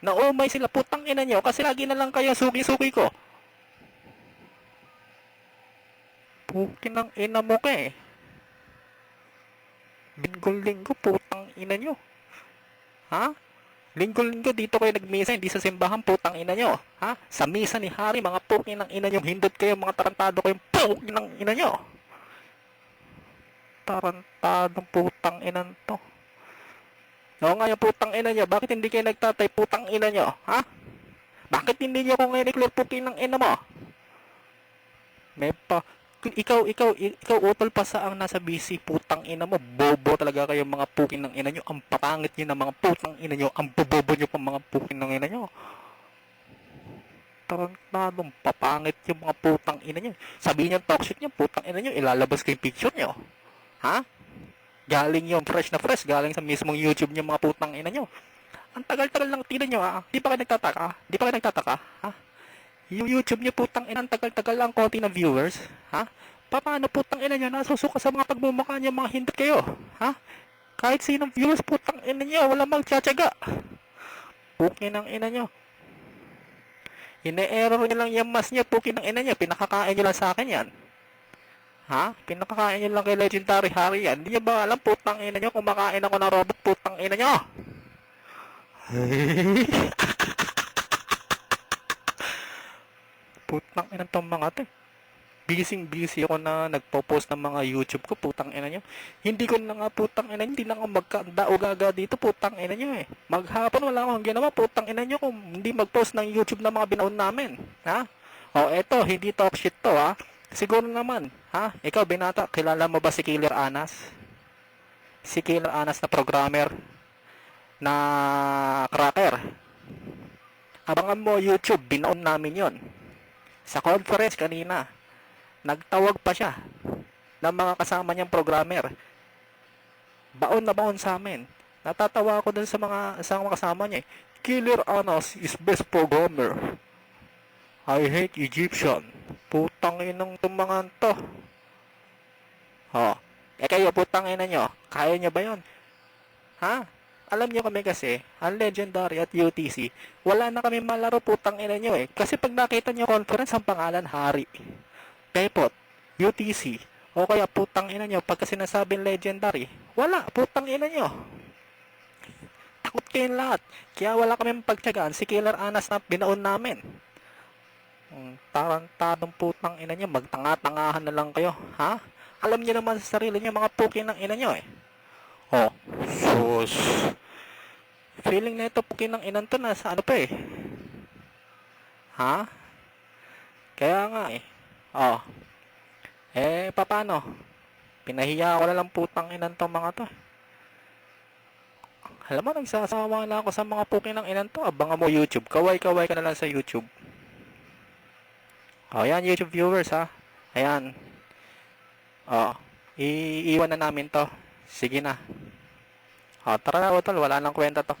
Naumay sila, putang ina nyo, kasi lagi na lang kayo suki-suki ko. Pukin ng ina mo ka eh. Linggo-linggo, putang ina nyo. Ha? Linggo-linggo dito kayo nagmisa, hindi sa simbahan, putang ina nyo. Ha? Sa misa ni Hari, mga pukin ng ina nyo, hindot kayo, mga tarantado kayo, pukin ng ina nyo. Tarantadong putang ina to. Oo nga yung putang ina nyo, bakit hindi kayo nagtatay putang ina nyo? Ha? Bakit hindi nyo kung i-clear pukin ng ina mo? May pa, ikaw, ikaw, ikaw utol pa sa ang nasa busy, putang ina mo, bobo talaga kayo mga pukin ng ina nyo, ang papangit nyo ng mga putang ina nyo, ang bobobo nyo pa mga pukin ng ina nyo. Tarantadong papangit yung mga putang ina nyo. Sabihin nyo toxic nyo, putang ina nyo, ilalabas yung picture nyo. Ha? Galing yung fresh na fresh, galing sa mismong YouTube nyo mga putang ina nyo. Ang tagal-tagal lang tingnan nyo ha. Di pa kayo nagtataka? Di pa kayo nagtataka? Ha? Yung YouTube nyo putang ina, ang tagal-tagal lang konti na viewers. Ha? Paano putang ina nyo nasusuka sa mga pagmumukha nyo mga hindot kayo? Ha? Kahit sinong viewers putang ina nyo, wala magtsatsaga. Pukin ng ina nyo. Ine-error nyo lang yung mas nyo, pukin ng ina nyo. Pinakakain nyo lang sa akin yan. Ha? Pinakakain nyo lang kay Legendary Harry yan. Hindi nyo ba alam, putang ina nyo, kumakain ako ng robot, putang ina nyo. putang ina tong mga to. Busy busy ako na nagpo-post ng mga YouTube ko, putang ina nyo. Hindi ko na nga putang ina hindi na ako magkanda o gaga dito, putang ina nyo eh. Maghapon wala akong ginawa, putang ina nyo kung hindi mag-post ng YouTube ng mga binaon namin. Ha? O eto, hindi talk shit to ha. Siguro naman, ha? Ikaw binata, kilala mo ba si Killer Anas? Si Killer Anas na programmer na cracker. Abangan mo YouTube, binaon namin yon Sa conference kanina, nagtawag pa siya ng mga kasama niyang programmer. Baon na baon sa amin. Natatawa ako dun sa mga, sa mga kasama niya. eh. Killer Anas is best programmer. I hate Egyptian. Putang inang mga to. Oh. Eh kayo, putang ina nyo. Kaya nyo ba yon? Ha? Alam nyo kami kasi, ang Legendary at UTC, wala na kami malaro putang ina nyo eh. Kasi pag nakita nyo conference, ang pangalan Hari. Pepot, UTC, o kaya putang ina nyo, pagka sinasabing Legendary, wala, putang ina nyo. Takot kayong lahat. Kaya wala kami pagtyagaan. Si Killer Anas na binaon namin. Mm, tarantadong putang ina nyo, magtanga-tangahan na lang kayo, ha? Alam niyo naman sa sarili niyo, mga pukin ng ina nyo eh. Oh, sus. Feeling na ito pukin ng inan to nasa ano pa eh. Ha? Kaya nga eh. Oh. Eh, paano? Pinahiya ko na lang putang inan to mga to. Alam mo, nagsasawa na ako sa mga pukin ng inan to. Abangan mo YouTube. Kaway-kaway ka na lang sa YouTube. O, yan, YouTube viewers, ha? Ayan. O, iiwan na namin to. Sige na. O, tara na, utol. Wala nang kwenta to.